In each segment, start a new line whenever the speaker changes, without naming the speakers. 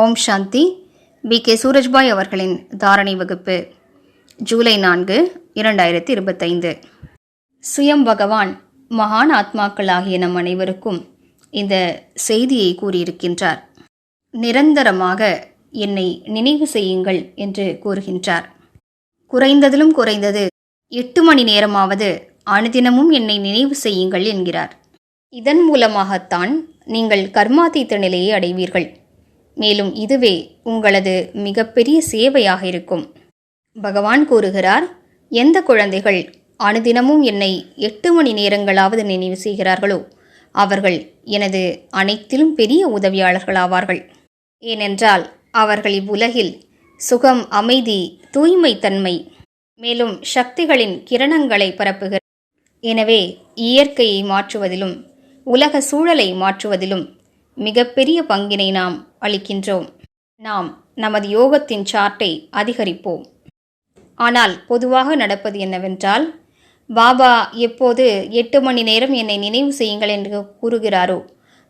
ஓம் சாந்தி. B. K. Surajbhai அவர்களின் தாரணை வகுப்பு ஜூலை நான்கு இரண்டாயிரத்தி இருபத்தைந்து. சுயம் பகவான் மகான் ஆத்மாக்களாகிய நம் அனைவருக்கும் இந்த செய்தியை கூறியிருக்கின்றார். நிரந்தரமாக என்னை நினைவு செய்யுங்கள் என்று கூறுகின்றார். குறைந்ததிலும் குறைந்தது எட்டு மணி நேரமாவது அனுதினமும் என்னை நினைவு செய்யுங்கள் என்கிறார். இதன் மூலமாகத்தான் நீங்கள் கர்மாதீத்த நிலையை அடைவீர்கள். மேலும் இதுவே உங்களது மிகப்பெரிய சேவையாக இருக்கும். பகவான் கூறுகிறார் எந்த குழந்தைகள் அனுதினமும் என்னை எட்டு மணி நேரங்களாவது நினைவு செய்கிறார்களோ அவர்கள் எனது அனைத்திலும் பெரிய உதவியாளர்களாவார்கள். ஏனென்றால் அவர்கள் இவ்வுலகில் சுகம் அமைதி தூய்மை தன்மை மேலும் சக்திகளின் கிரணங்களை பரப்புகிறார் எனவே இயற்கையை மாற்றுவதிலும் உலக சூழலை மாற்றுவதிலும் மிகப்பெரிய பங்கினை நாம் அளிக்கின்றோம். நாம் நமது யோகத்தின் சார்ட்டை அதிகரிப்போம். ஆனால் பொதுவாக நடப்பது என்னவென்றால் பாபா எப்போது எட்டு மணி நேரம் என்னை நினைவு செய்யுங்கள் என்று கூறுகிறாரோ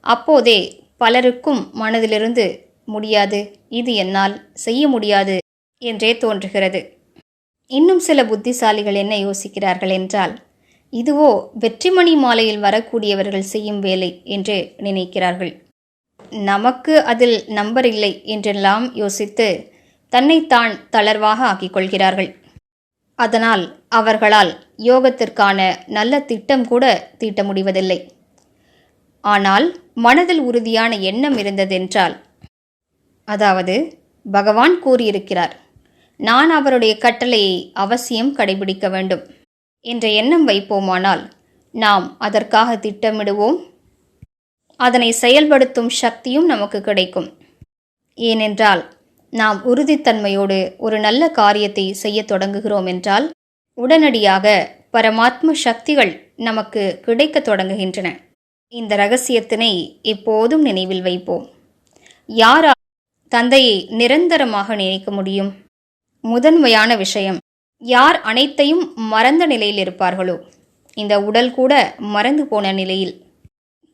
அப்போதே பலருக்கும் மனதிலிருந்து முடியாது இது என்னால் செய்ய முடியாது என்றே தோன்றுகிறது. இன்னும் சில புத்திசாலிகள் என்ன யோசிக்கிறார்கள் என்றால் இதுவோ வெற்றிமணி மாலையில் வரக்கூடியவர்கள் செய்யும் வேலை என்று நினைக்கிறார்கள். நமக்கு அதில் நம்பர் இல்லை என்றெல்லாம் யோசித்து தன்னைத்தான் தளர்வாக ஆக்கிக் கொள்கிறார்கள் அதனால் அவர்களால் யோகத்திற்கான நல்ல திட்டம் கூட தீட்ட முடிவதில்லை. ஆனால் மனதில் உறுதியான எண்ணம் இருந்ததென்றால் அதாவது பகவான் கூறியிருக்கிறார் நான் அவருடைய கட்டளையை அவசியம் கடைபிடிக்க வேண்டும் என்ற எண்ணம் வைப்போமானால் நாம் அதற்காக திட்டமிடுவோம் அதனை செயல்படுத்தும் சக்தியும் நமக்கு கிடைக்கும். ஏனென்றால் நாம் உறுதித்தன்மையோடு ஒரு நல்ல காரியத்தை செய்ய தொடங்குகிறோம் என்றால் உடனடியாக பரமாத்ம சக்திகள் நமக்கு கிடைக்கத் தொடங்குகின்றன. இந்த ரகசியத்தினை எப்போதும் நினைவில் வைப்போம். யாரா தந்தையை நிரந்தரமாக நினைக்க முடியும்? முதன்மையான விஷயம் யார் அனைத்தையும் மறந்த நிலையில் இருப்பார்களோ? இந்த உடல் கூட மறந்து போன நிலையில்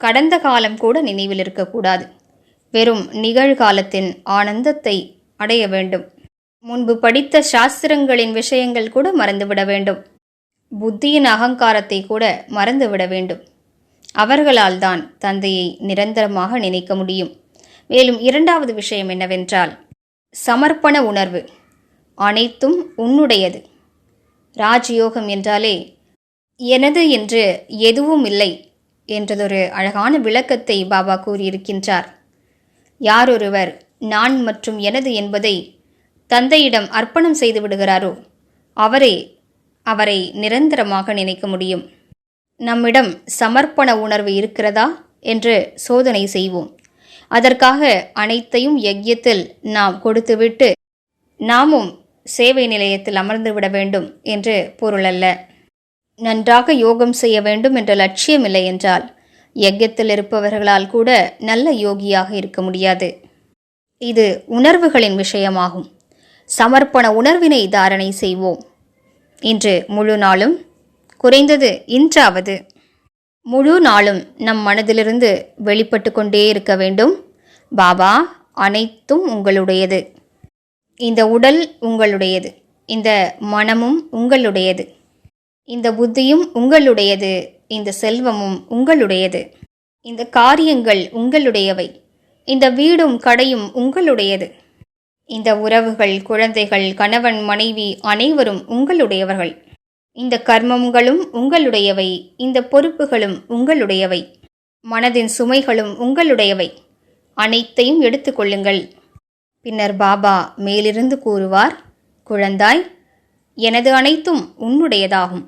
கடந்த காலம் கூட நினைவில் இருக்கக்கூடாது. வெறும் நிகழ்காலத்தின் ஆனந்தத்தை அடைய வேண்டும். முன்பு படித்த சாஸ்திரங்களின் விஷயங்கள் கூட மறந்துவிட வேண்டும். புத்தியின் அகங்காரத்தை கூட மறந்துவிட வேண்டும். அவர்களால் தான் தந்தையை நிரந்தரமாக நினைக்க முடியும். மேலும் இரண்டாவது விஷயம் என்னவென்றால் சமர்ப்பண உணர்வு அனைத்தும் உன்னுடையது. ராஜயோகம் என்றாலே எனது என்று எதுவும் இல்லை. என்றதொரு அழகான விளக்கத்தை பாபா கூறியிருக்கின்றார். யாரொருவர் நான் மற்றும் எனது என்பதை தந்தையிடம் அர்ப்பணம் செய்து விடுகிறாரோ அவரே அவரை நிரந்தரமாக நினைக்க முடியும். நம்மிடம் சமர்ப்பண உணர்வு இருக்கிறதா என்று சோதனை செய்வோம். அதற்காக அனைத்தையும் யஜ்யத்தில் நாம் கொடுத்துவிட்டு நாமும் சேவை நிலையத்தில் அமர்ந்து விட வேண்டும் என்று பொருளல்ல. நன்றாக யோகம் செய்ய வேண்டும் என்ற லட்சியம் இல்லை என்றால் யஜ்யத்தில் இருப்பவர்களால் கூட நல்ல யோகியாக இருக்க முடியாது. இது உணர்வுகளின் விஷயமாகும். சமர்ப்பண உணர்வினை தாரணை செய்வோம். இன்று முழு நாளும் குறைந்தது இன்றாவது. முழு நாளும் நம் மனதிலிருந்து வெளிப்பட்டு கொண்டே இருக்க வேண்டும். பாபா அனைத்தும் உங்களுடையது. இந்த உடல் உங்களுடையது. இந்த மனமும் உங்களுடையது. இந்த புத்தியும் உங்களுடையது இந்த செல்வமும் உங்களுடையது. இந்த காரியங்கள் உங்களுடையவை இந்த வீடும் கடையும் உங்களுடையது. இந்த உறவுகள் குழந்தைகள் கணவன் மனைவி அனைவரும் உங்களுடையவர்கள். இந்த கர்மங்களும் உங்களுடையவை இந்த பொறுப்புகளும் உங்களுடையவை. மனதின் சுமைகளும் உங்களுடையவை. அனைத்தையும் எடுத்துக்கொள்ளுங்கள் பின்னர் பாபா மேலிருந்து கூறுவார் குழந்தாய் எனது அனைத்தும் உன்னுடையதாகும்.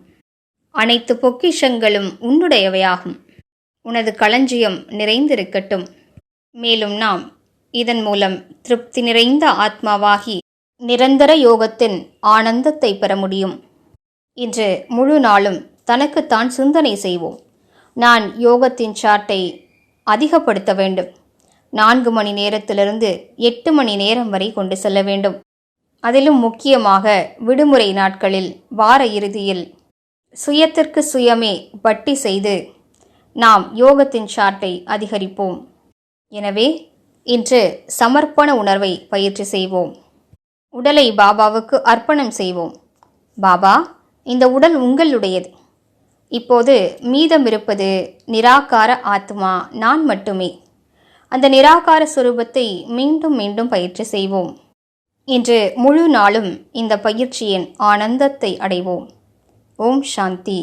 அனைத்து பொக்கிஷங்களும் உன்னுடையவையாகும். உனது களஞ்சியம் நிறைந்திருக்கட்டும். மேலும் நாம் இதன் மூலம் திருப்தி நிறைந்த ஆத்மாவாகி நிரந்தர யோகத்தின் ஆனந்தத்தை பெற முடியும். இன்று முழு நாளும் தனக்குத்தான் சிந்தனை செய்வோம். நான் யோகத்தின் சார்ட்டை அதிகப்படுத்த வேண்டும். நான்கு மணி நேரத்திலிருந்து எட்டு மணி நேரம் வரை கொண்டு செல்ல வேண்டும். அதிலும் முக்கியமாக விடுமுறை நாட்களில் வார இறுதியில் சுயத்திற்கு சுயமே வட்டி செய்து நாம் யோகத்தின் சாட்டை அதிகரிப்போம். எனவே இன்று சமர்ப்பண உணர்வை பயிற்சி செய்வோம். உடலை பாபாவுக்கு அர்ப்பணம் செய்வோம். பாபா இந்த உடல் உங்களுடையது. இப்போது மீதமிருப்பது நிராகார ஆத்மா நான் மட்டுமே. அந்த நிராகார சுரூபத்தை மீண்டும் மீண்டும் பயிற்சி செய்வோம். இன்று முழு நாளும் இந்த பயிற்சியின் ஆனந்தத்தை அடைவோம். ஓம் சாந்தி